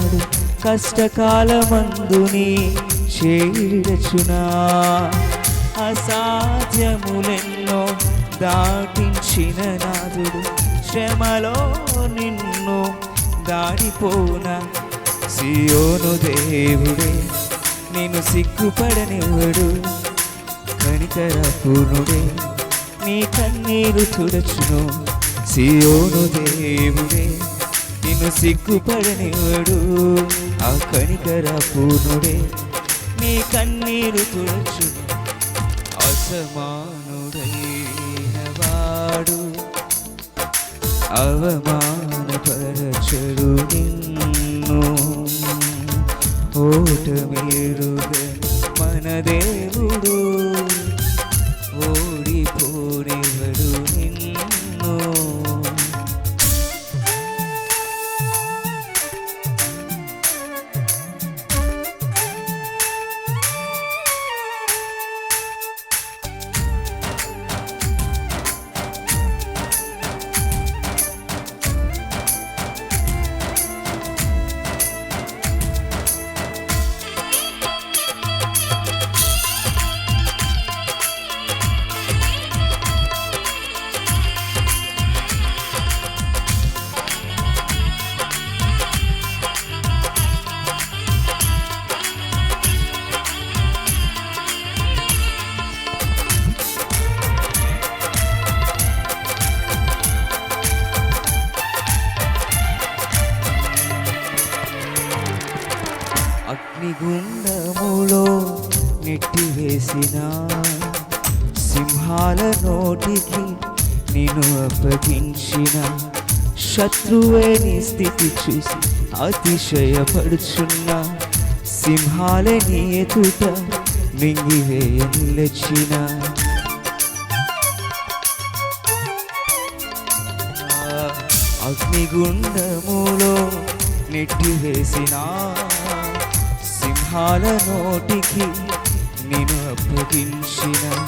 నాడు కష్టకాలమందుని చేరచునా. అసాధ్యములెన్నో దాటించిన నాదుడు శ్రమలో నిన్ను దాడిపోన సియోను దేవుడే నేను సిగ్గుపడనివ్వడు కనికర పూర్ణుడే నీ కన్నీరు తుడచును సియోను దేవుడే. నిన్ను సిగ్గుపడనివ్వడు ఆ కణికర పూర్ణుడే. నీ కన్నీరు తుడచు అసమానుడైన వాడు అవమానపరచడు నిన్ను. ఓటమేరుగని మన దేవుడు. ఓడిపోని నెట్టివేసిన సింహాల నోటికి నేను అప్పగించిన శత్రువేని స్థితి చూసి అతిశయపడుచున్నా సింహాలే నీ ఎదుట మింగివేయ అగ్నిగుండములో నెట్టివేసిన సింహాల నోటికి నిన్ను అప్పగించిన.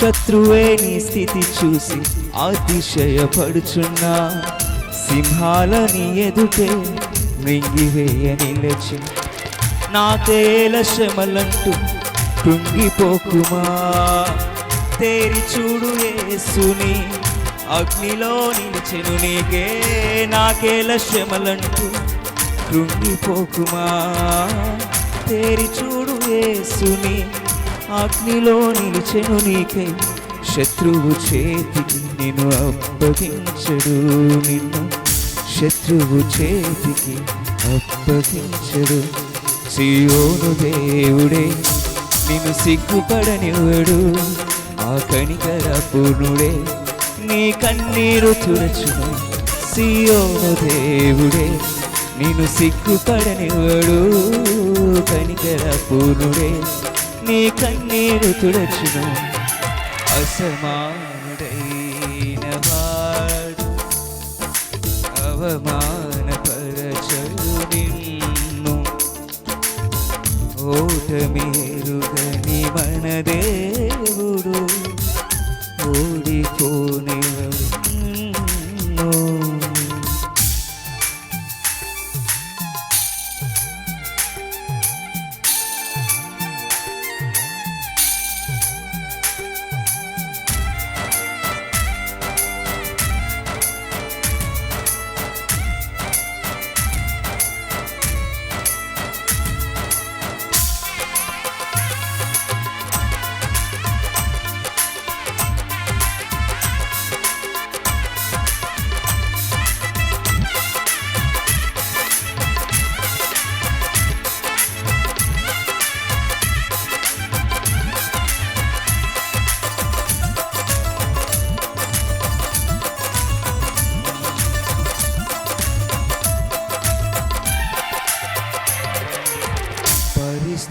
శత్రువే నీ స్థితి చూసి అతిశయపడుచున్నా. సింహాలని ఎదుటే మృంగివేయ నిలచి. నాకేల శ్రమలంటూ కృంగిపోకుమా. తేరి చూడు యేసుని అగ్నిలో నిలిచెను నీకే. నాకేల శ్రమలంటూ కృంగిపోకుమా. తేరి చూడు యేసుని అగ్నిలో నిలిచెను నీకై. శత్రువు చేతికి నిన్ను అప్పగించడు నిన్ను. శత్రువు చేతికి అప్పగించడు. సియోను దేవుడే నిన్ను సిగ్గుపడనివ్వడు. ఆ కనికర పూర్ణుడే నీ కన్నీరు తుడచును. సియోను దేవుడే నిన్ను సిగ్గుపడనివ్వడు కనికర పూర్ణుడే నీ కన్నీరు తుడచును అసమానుడైన వాడు అవమానపరచడు నిన్ను ఓటమేరుగని మన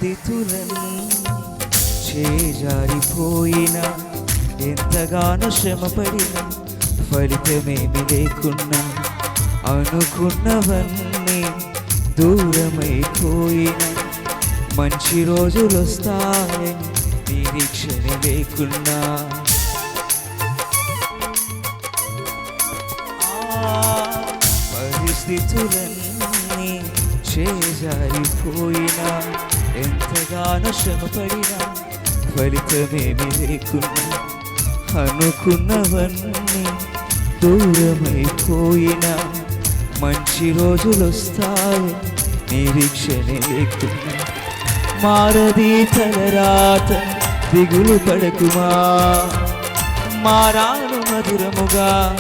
పరిస్థితులను చేజారిపోయిన ఎంతగానో శ్రమపడిన ఫలితమేమి లేకున్నా అనుకున్నవన్నీ దూరమైపోయిన మంచి రోజులు వస్తాయని నిరీక్షణ లేకున్నా. పరిస్థితులన్నీ చేజారిపోయినా ఎంతగానో శ్రమపడినా ఫలితమేమి లేకున్నా అనుకున్నవన్నీ దూరమైపోయినా. మంచి రోజులు వస్తాయి నిరీక్షణ లేకున్నా. మారది తలరాత దిగులు పడకుమా. మారాను మధురముగా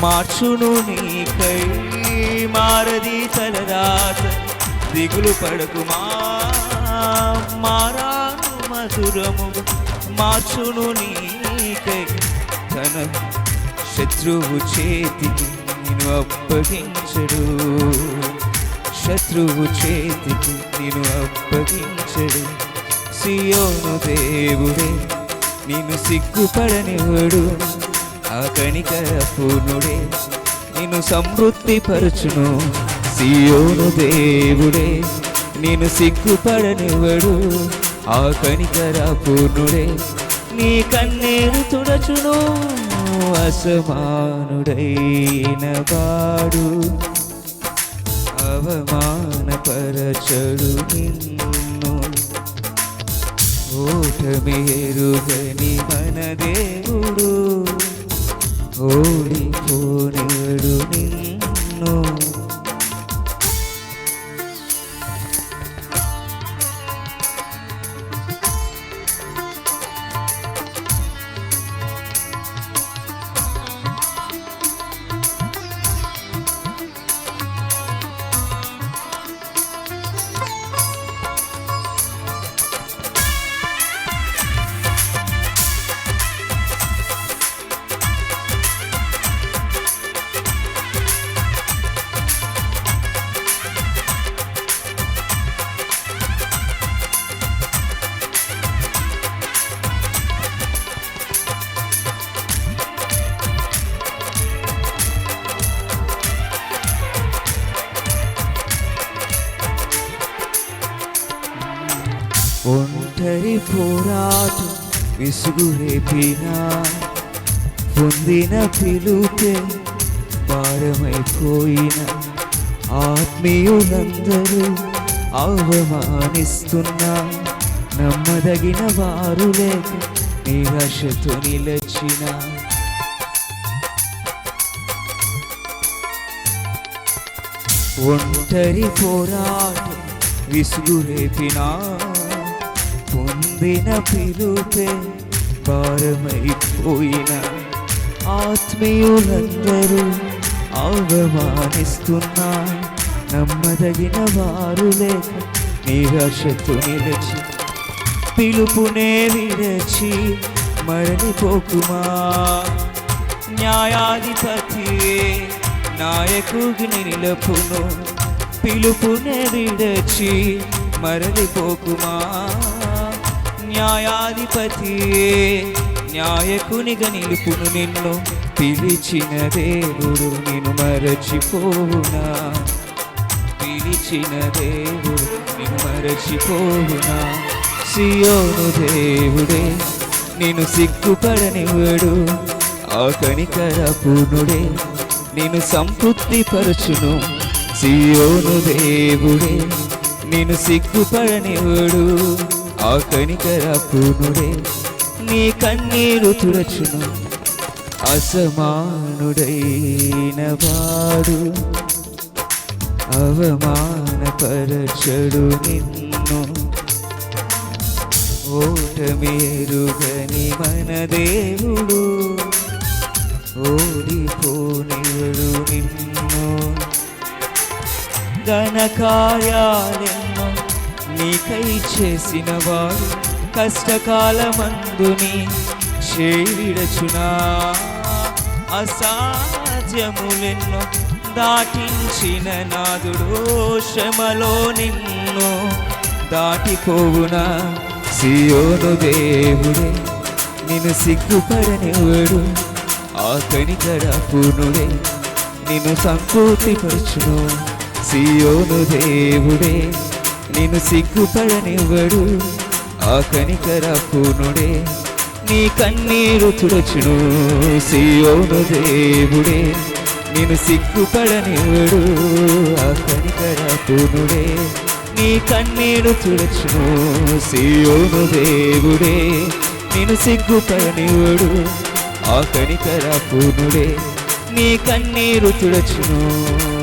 మార్చును నీకై మారది తలరాత దిగులు పడకుమా. మారాను మధురము మార్చును నీకై తన శత్రువు చేతికి నేను అప్పగించడు. శత్రువు చేతికి నేను అప్పగించడు. సియోను దేవుడే నేను సిగ్గుపడనివడు ఆ కణికర పూర్ణుడే నిన్ను సమృద్ధి పరచును సియోను దేవుడే నిన్ను సిగ్గుపడనివ్వడు ఆ కణికర పూర్ణుడే నీ కన్నీరు తుడచును అసమానుడైన వాడు అవమానపరచడు నిన్ను ఓటమేరుగని మన దేవుడు ఓడిపోనివడు నిన్ను ఒంటరి పోరాటం విసుగు రేపినా పొందిన పిలుపే భారమైపోయిన ఆత్మీయులందరూ అవమానిస్తున్నా నమ్మదగిన వారు లేక నిరాశతో నిలచిన. ఒంటరి పోరాటం విసుగు రేపినా పొందిన పిలుపే భారమైపోయిన ఆత్మీయులందరూ అవమానిస్తున్నా. నమ్మదగిన వారు లేక నిరాశతో నిలచి పిలుపునే విరచి మరణిపోకుమా. న్యాయాధిపతియే నాయకుడిని నిలపును. పిలుపునే విడచి మరలిపోకుమా న్యాయాధిపతియే న్యాయకునిగా నిలుపును నిన్ను పిలిచిన దేవుడు నేను మరచిపోనా పిలిచిన దేవుడు నేను మరచిపోనా సియోను దేవుడే నేను సిగ్గుపడనివ్వడు. ఆ కనికర పూర్ణుడే నేను సంతృప్తి పరచును సియోను దేవుడే నేను సిగ్గుపడనివ్వడు. ఆ కనికర పూర్ణుడే నీ కన్నీరు తురచును అసమానుడైన వాడు అవమానపరచడు నిన్ను. ఓటమేరుగని మన దేవుడు ఓడిపోనివడు నిన్ను. ఘనకార్యాలెన్నో నీకై చేసిన కష్టకాలమందుని చేవిడచునా? అసాధ్యములెన్నో దాటించిన నాదుడు శ్రమలో నిన్ను దాటిపోవునా? సియోను దేవుడే నిన్ను సిగ్గుపడనివ్వడు. ఆ కనికర నిన్ను సంపూర్తిపరచును సియోను దేవుడే నిన్ను సిగ్గుపడనివ్వడు. ఆ కనికర పూనుడే నీ కన్నీరు తుడచును. సియోను దేవుడే నేను సిగ్గుపడనివ్వడు. ఆ కనికర పూనుడే నీ కన్నీరు తుడచును. సియోను దేవుడే నేను సిగ్గుపడనివ్వడు. ఆ కనికర పూనుడే నీ కన్నీరు తుడచును.